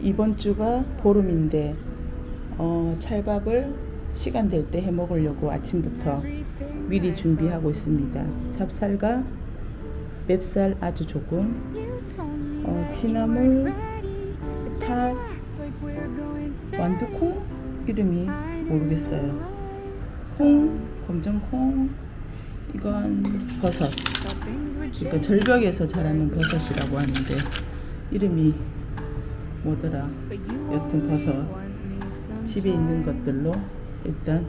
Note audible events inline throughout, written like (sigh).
이번 주가 보름인데 어, 찰밥을 시간 될 때 해 먹으려고 아침부터 미리 준비하고 있습니다. 찹쌀과 맵쌀 아주 조금, 어, 진나물, 팥, 완두콩 이름이 모르겠어요. 콩, 검정콩, 이건 버섯. 그러니까 절벽에서 자라는 버섯이라고 하는데 이름이 뭐더라? 여튼 버섯. 집에 있는 것들로 일단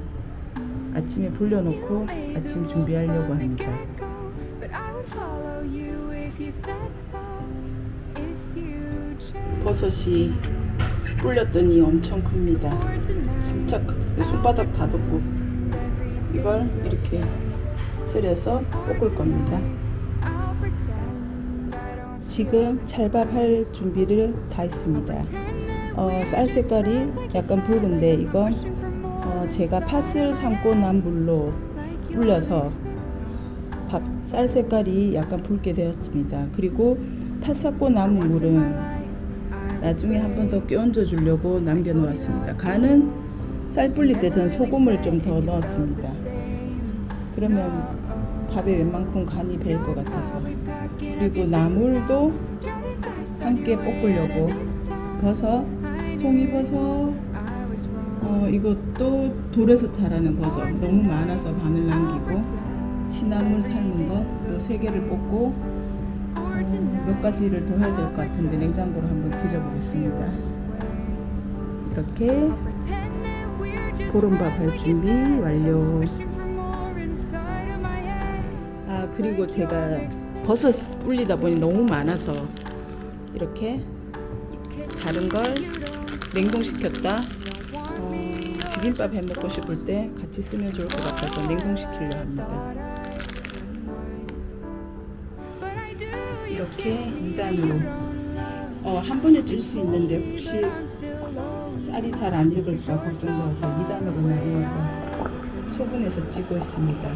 아침에 불려놓고 아침 준비하려고 합니다. 버섯이 불렸더니 엄청 큽니다. 진짜 크 손바닥 다 돋고 이걸 이렇게 썰어서 볶을 겁니다. 지금 찰밥 할 준비를 다 했습니다. 어, 쌀 색깔이 약간 붉은데 이건 어, 제가 팥을 삶고 난 물로 불려서 밥, 쌀 색깔이 약간 붉게 되었습니다. 그리고 팥 삭고 남은 물은 나중에 한 번 더 끼얹어 주려고 남겨 놓았습니다. 간은 쌀 불릴 때 전 소금을 좀 더 넣었습니다. 그러면 밥에 웬만큼 간이 배일 것 같아서 그리고 나물도 함께 볶으려고 버섯, 송이버섯 어, 이것도 돌에서 자라는 버섯 너무 많아서 반을 남기고 치나물 삶은 것요세 개를 볶고 어, 몇 가지를 더 해야 될 것 같은데 냉장고로 한번 뒤져보겠습니다. 이렇게 보름밥 할 준비 완료. 아 그리고 제가 버섯이 불리다 보니 너무 많아서 이렇게 자른 걸 냉동시켰다 어, 비빔밥 해 먹고 싶을 때 같이 쓰면 좋을 것 같아서 냉동시키려 합니다. 이렇게 2단으로 어, 한 번에 찔 수 있는데 혹시 쌀이 잘 안 익을까 걱정되어서 2단으로 나누어서 소분해서 찌고 있습니다.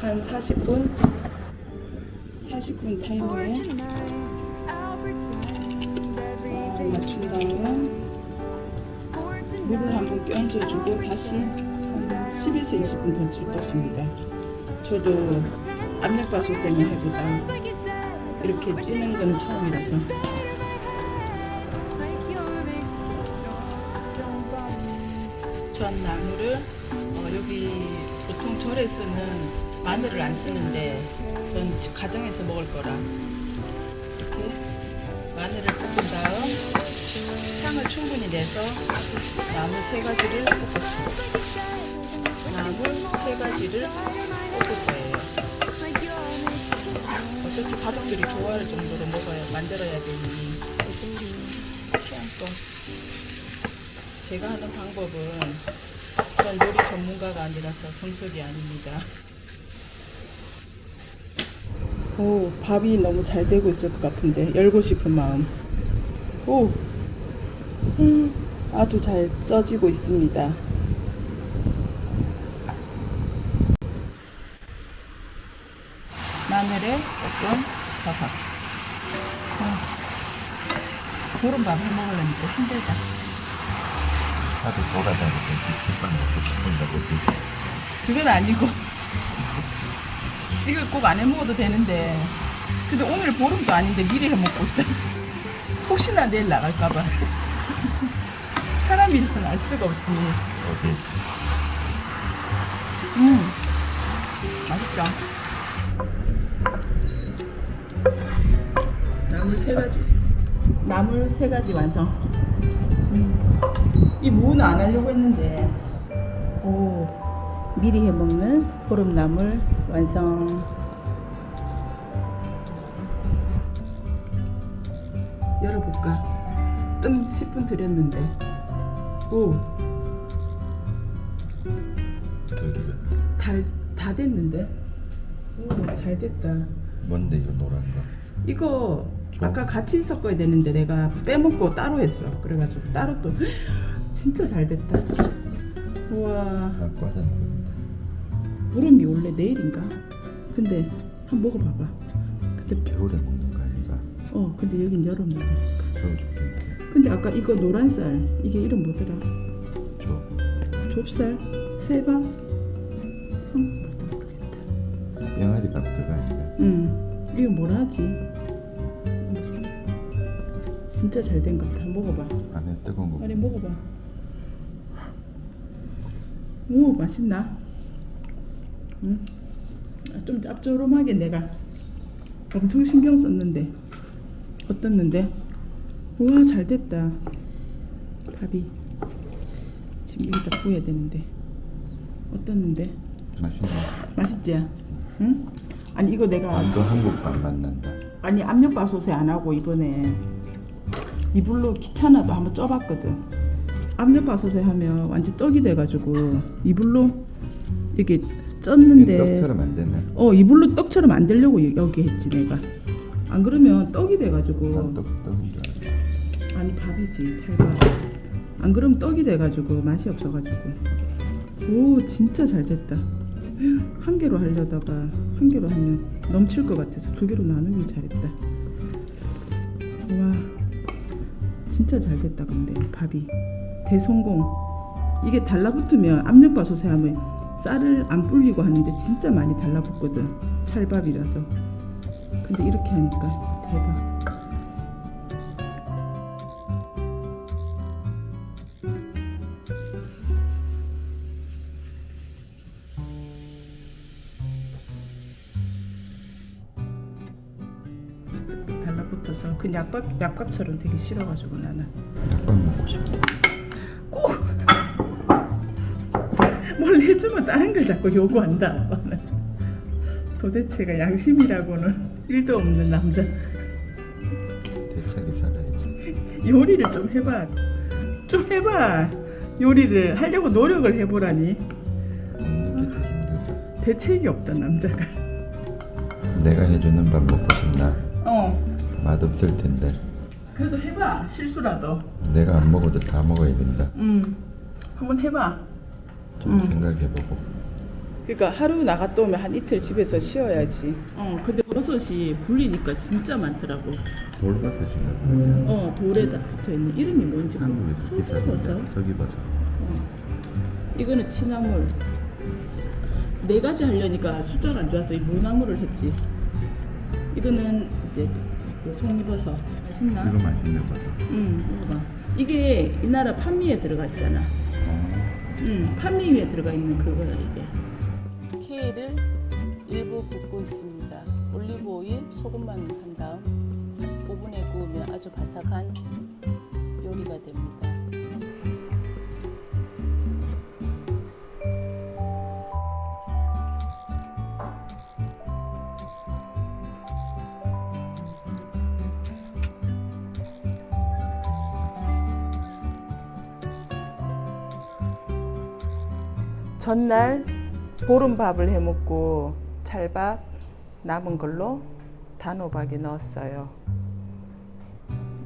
한 40분 40분 타이머에 어, 맞춘 다음 물을 한번 끼얹어주고 다시 한 10에서 20분 더 찔 것입니다. 저도 압력밥솥생을 해보다 이렇게 찌는 건 처음이라서 전 나물을 어, 여기 보통 절에 쓰는 마늘을 안 쓰는데 전집 가정에서 먹을 거라 이렇게 마늘을 볶은 다음 향을 충분히 내서 나물 세 가지를 볶았습니다. 나물 세 가지를 볶을 거예요. 어차피 가족들이 좋아할 정도로 먹어야 만들어야 되니 취향껏 제가 하는 방법은 전 요리 전문가가 아니라서 정석이 아닙니다. 오, 밥이 너무 잘 되고 있을 것 같은데 열고 싶은 마음. 오, 음, 아주 잘 쪄지고 있습니다. 마늘에 볶은 버섯. 음, 보름밥 해 먹으려니까 힘들다. 하도 돌아다니고 기침만 먹고 싶은다고 지금 그건 아니고 이걸 꼭 안 해 먹어도 되는데 근데 오늘 보름도 아닌데 미리 해 먹고 있다 혹시나 내일 나갈까봐 (laughs) 사람이란 알 수가 없으니. 어디 음. 맛있죠 나물 세 가지. 나물 세 가지 완성. 음. 이 무는 안 하려고 했는데. 오. 미리 해 먹는 보름나물 완성. 열어볼까 뜸 10분 들였는데 오 달, 다 됐는데? 오, 잘 됐다. 뭔데 이거 노란 거? 이거 저- 아까 같이 섞어야 되는데 내가 빼먹고 따로 했어. 그래가지고 따로 또 (gasps) 진짜 잘 됐다. 우와. 아 과자 먹었다. 보름이 원래 내일인가? 근데 한번 먹어봐봐. 근데 겨울에 먹는 거 아닌가? 어 근데 여긴 여름이야. 겨울 좋겠는데. 근데 아까 이거 노란 쌀 이게 이름 뭐더라? 저 좁쌀? 세방? 응, 모르겠다. 병아리 밥 그거 아닌가? 응. 이거 뭐라 하지? 진짜 잘 된 것 같아. 먹어봐. 안에 뜨거운 거. 빨리 먹어봐. 오 맛있나? 응? 아, 좀 짭조름하게 내가 엄청 신경 썼는데 어떻는데? 우와 잘 됐다. 밥이 지금 여기다 부어야 되는데 어떻는데? 맛있네. 맛있지? 응? 아니 이거 내가 안도 한국 밥 맛난다. 아니 압력밥솥에 안 하고 이번에 이불로 귀찮아도 한번 쪄봤거든. 압력밥솥에 하면 완전 떡이 돼가지고 이불로 이렇게 쪘는데 떡처럼 안 되네. 어 이불로 떡처럼 안 되려고 여- 여기 했지 내가. 안 그러면 떡이 돼가지고 난떡 떡인 줄 알았어. 아니 밥이지 잘 봐. 안 그러면 떡이 돼가지고 맛이 없어가지고. 오 진짜 잘 됐다. 한 개로 하려다가 한 개로 하면 넘칠 것 같아서 두 개로 나누길 잘했다. 와 진짜 잘 됐다 근데 밥이 대성공. 이게 달라붙으면 압력밥솥에 하면 쌀을 안 불리고 하는데 진짜 많이 달라붙거든 찰밥이라서. 근데 이렇게 하니까 대박. 달라붙어서 그 약밥 약밥처럼 되게 싫어가지고 나는 약밥 먹고 싶다. 꼭 뭘 해주면 다른 걸 자꾸 요구한다 도대체가 양심이라고는 일도 없는 남자 대차게 살아야지. 요리를 좀 해봐 좀 해봐 요리를 하려고 노력을 해보라니 먹는 게더 힘들다. 대책이 없다 남자가 내가 해주는 밥 먹고 싶나? 어 맛 없을 텐데. 그래도 해봐 실수라도 내가 안 먹어도 다 먹어야 된다. 음 한번 해봐 좀 음. 생각해보고. 그러니까 하루 나갔다 오면 한 이틀 집에서 쉬어야지. 어, 근데 버섯이 불리니까 진짜 많더라고. 돌버섯인가 보네. 어, 돌에다 붙어 있는 이름이 뭔지 한국에 모르겠어. 기사인데 서기버섯. 서기버섯. 이거는 치나물. 네 가지 하려니까 숫자가 안 좋아서 이 무나물을 했지. 이거는 이제 그 송이버섯. 맛있나? 이거 맛있네 버섯. 응, 먹어봐. 이게 이 나라 판미에 들어가 있잖아. 어. 음, 판미 위에 들어가 있는 그거야 이게. 일부 붓고 있습니다. 올리브 오일, 소금만 한 다음 오븐에 구우면 아주 바삭한 요리가 됩니다. 전날 보름밥을 해 먹고 찰밥 남은 걸로 단호박에 넣었어요.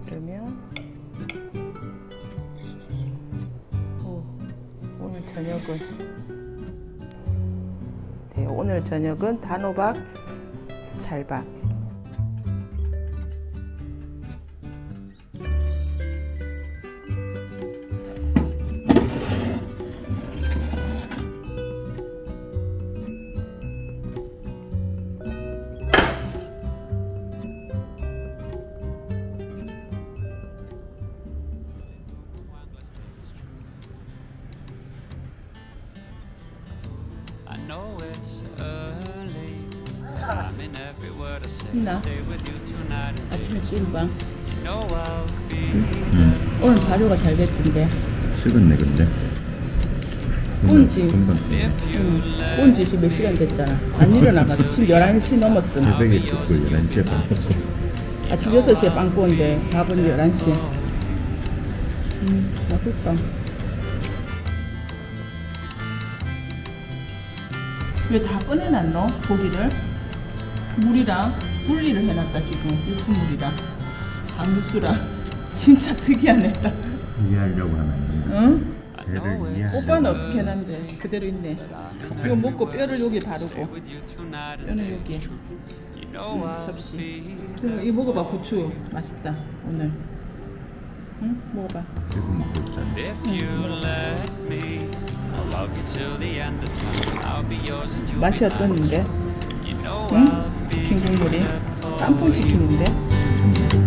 그러면 오, 오늘 저녁은 네, 오늘 저녁은 단호박 찰밥. Know it's early. I'm in every word I say. Stay with you tonight 아침에 찐빵. you know I'll be 오늘 발효가 잘 됐던데. 식었네 근데. 꼰지. 금방 if you let 온 지 몇 시간 됐잖아. 안 일어나가지고 지금 11시 넘었어. 새벽에 듣고 11시에 밥. 아침 6시에 빵 구운데 밥은 11시에. 음, 맛있다. 왜 다 꺼내놨노? 고기를? 물이랑 분리를 해놨다 지금 육수물이랑 방수랑 (laughs) 진짜 특이하네. 이해하려고 하면 응? 쟤를 이해하려고 오빠는 어떻게 해놨는데 그대로 있네. 이거 먹고 뼈를 여기 바르고. 뼈는 여기. I'll 접시. 이거 먹어봐 부추 맛있다 오늘. 응? 먹어봐. 지금 먹고 있잖아 If you let me, I'll love you till the end of time. I'll be yours and you'll 맛이 be? You know 응? 치킨 국물이 깐풍 치킨인데. 참